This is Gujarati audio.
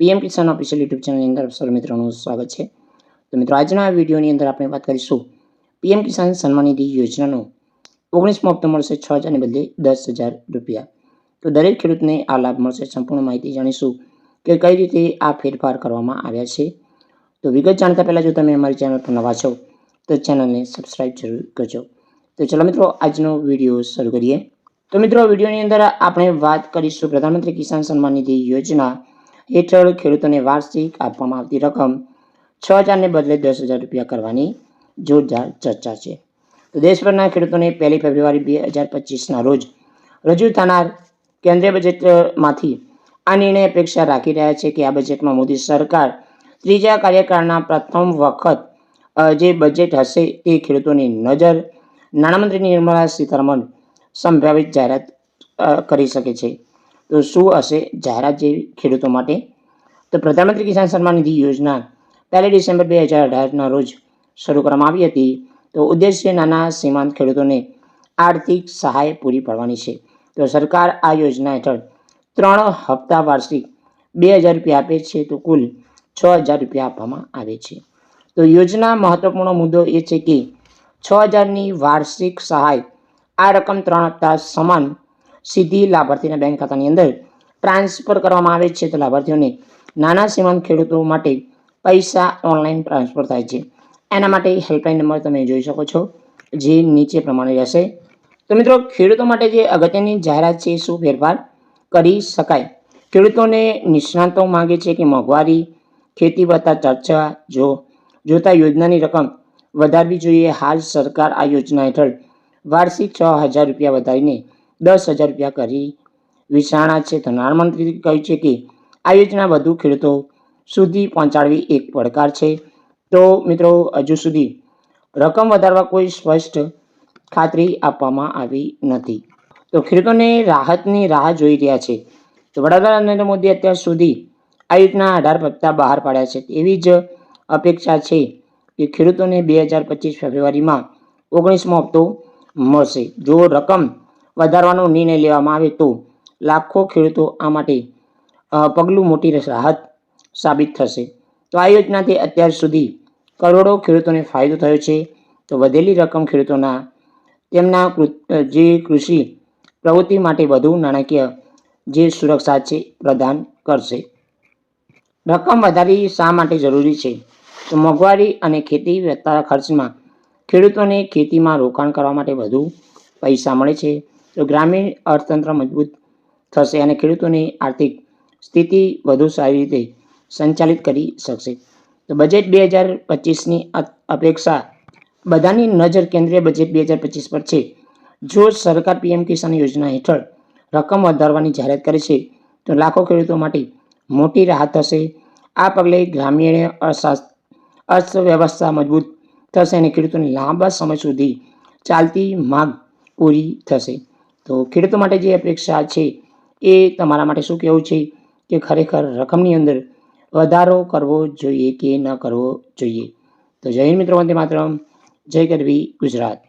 પીએમ કિસાન ઓફિશિયલ યુટ્યુબ ચેનલની અંદર સર મિત્રોનું સ્વાગત છે. તો મિત્રો, આજના વિડીયોની અંદર આપણે વાત કરીશું પીએમ કિસાન સન્માન નિધિ યોજનાનો. ઓગણીસમો હપ્તો મળશે છ હજારને બદલે દસ હજાર રૂપિયા. તો દરેક ખેડૂતને આ લાભ મળશે. સંપૂર્ણ માહિતી જાણીશું કે કઈ રીતે આ ફેરફાર કરવામાં આવ્યા છે. તો વિગત જાણતા પહેલાં જો તમે અમારી ચેનલ પર નવા છો, તો ચેનલને સબસ્ક્રાઈબ જરૂર કરજો. તો ચલો મિત્રો, આજનો વીડિયો શરૂ કરીએ. તો મિત્રો વિડીયોની અંદર આપણે વાત કરીશું પ્રધાનમંત્રી કિસાન સન્માન નિધિ યોજના હેઠળ ખેડૂતોને વાર્ષિક આપવામાં આવતી રકમ છ હજારને બદલે દસ હજાર રૂપિયા કરવાની જોરદાર ચર્ચા છે. તો દેશભરના ખેડૂતોને પહેલી ફેબ્રુઆરી બે હજાર પચીસના રોજ રજૂ થનાર કેન્દ્રીય બજેટમાંથી આ નિર્ણય અપેક્ષા રાખી રહ્યા છે કે આ બજેટમાં મોદી સરકાર ત્રીજા કાર્યકાળના પ્રથમ વખત જે બજેટ હશે તે ખેડૂતોની નજર નાણામંત્રી નિર્મલા સીતારમણ સંભવિત જાહેરાત કરી શકે છે. તો શું હશે જાહેરાત જે ખેડૂતો માટે? તો પ્રધાનમંત્રી કિસાન સન્માન નિધિ યોજના પહેલી ડિસેમ્બર બે હજાર અઢારના રોજ શરૂ કરવામાં આવી હતી. તો ઉદ્દેશ્ય નાના સીમાંત ખેડૂતોને આર્થિક સહાય પૂરી પાડવાની છે. તો સરકાર આ યોજના હેઠળ ત્રણ હપ્તા વાર્ષિક બે હજાર રૂપિયા આપે છે તો કુલ છ હજાર રૂપિયા આપવામાં આવે છે. તો યોજના મહત્વપૂર્ણ મુદ્દો એ છે કે છ હજારની વાર્ષિક સહાય આ રકમ ત્રણ હપ્તા સમાન સીધી લાભાર્થીના બેંક ખાતાની અંદર ટ્રાન્સફર કરવામાં આવે છે તો લાભાર્થીઓને નાના સીમાંત ખેડૂતો માટે પૈસા ઓનલાઈન ટ્રાન્સફર થાય છે. એના માટે હેલ્પલાઇન નંબર તમે જોઈ શકો છો જે નીચે પ્રમાણે રહેશે. તો મિત્રો, ખેડૂતો માટે જે અગત્યની જાહેરાત છે શું ફેરફાર કરી શકાય? ખેડૂતોને નિષ્ણાતો માગે છે કે મોંઘવારી, ખેતી વત્તા ચર્ચા, જો જોતા યોજનાની રકમ વધારવી જોઈએ, હાલ સરકાર આ યોજના હેઠળ વાર્ષિક છ હજાર રૂપિયા વધારીને દસ હજાર રૂપિયા કરી વિચારણા છે. તો નાણામંત્રીએ કહ્યું છે કે આ યોજના વધુ ખેડૂતો સુધી પહોંચાડવી એક પડકાર છે. તો મિત્રો, હજુ સુધી રકમ વધારવા કોઈ સ્પષ્ટ ખાતરી આપવામાં આવી નથી. તો ખેડૂતોને રાહતની રાહ જોઈ રહ્યા છે. તો વડાપ્રધાન નરેન્દ્ર મોદી અત્યાર સુધી આ યોજના અઢાર પત્તા બહાર પાડ્યા છે. એવી જ અપેક્ષા છે કે ખેડૂતોને બે હજાર પચીસ ફેબ્રુઆરીમાં ઓગણીસમો હપ્તો મળશે. જો રકમ વધારવાનો નિર્ણય લેવામાં આવે તો લાખો ખેડૂતો આ માટે પગલું મોટી રાહત સાબિત થશે. તો આ યોજનાથી અત્યાર સુધી કરોડો ખેડૂતોને ફાયદો થયો છે. તો વધેલી રકમ ખેડૂતોના, તેમના જે કૃષિ પ્રવૃત્તિ માટે વધુ નાણાકીય જે સુરક્ષા છે, પ્રદાન કરશે. રકમ વધારી શા માટે જરૂરી છે? તો મોંઘવારી અને ખેતી વધતા ખર્ચમાં ખેડૂતોને ખેતીમાં રોકાણ કરવા માટે વધુ પૈસા મળે છે. તો ગ્રામીણ અર્થતંત્ર મજબૂત થશે અને ખેડૂતોની આર્થિક સ્થિતિ વધુ સારી રીતે સંચાલિત કરી શકશે. તો બજેટ બે હજાર પચીસની અપેક્ષા બધાની નજર કેન્દ્રીય બજેટ બે હજાર પચીસ પર છે. જો સરકાર પીએમ કિસાન યોજના હેઠળ રકમ વધારવાની જાહેરાત કરે છે, તો લાખો ખેડૂતો માટે મોટી રાહત થશે. આ પગલે ગ્રામીણ અર્થવ્યવસ્થા મજબૂત થશે અને ખેડૂતોની લાંબા સમય સુધી ચાલતી માંગ પૂરી થશે. તો ખેડૂતો માટે જે અપેક્ષા છે એ તમારા માટે શું કહેવું છે? કે ખરેખર રકમની અંદર વધારો કરવો જોઈએ કે ન કરવો જોઈએ? તો જય મિત્રો, વંદે માત્ર જય ગરવી ગુજરાત.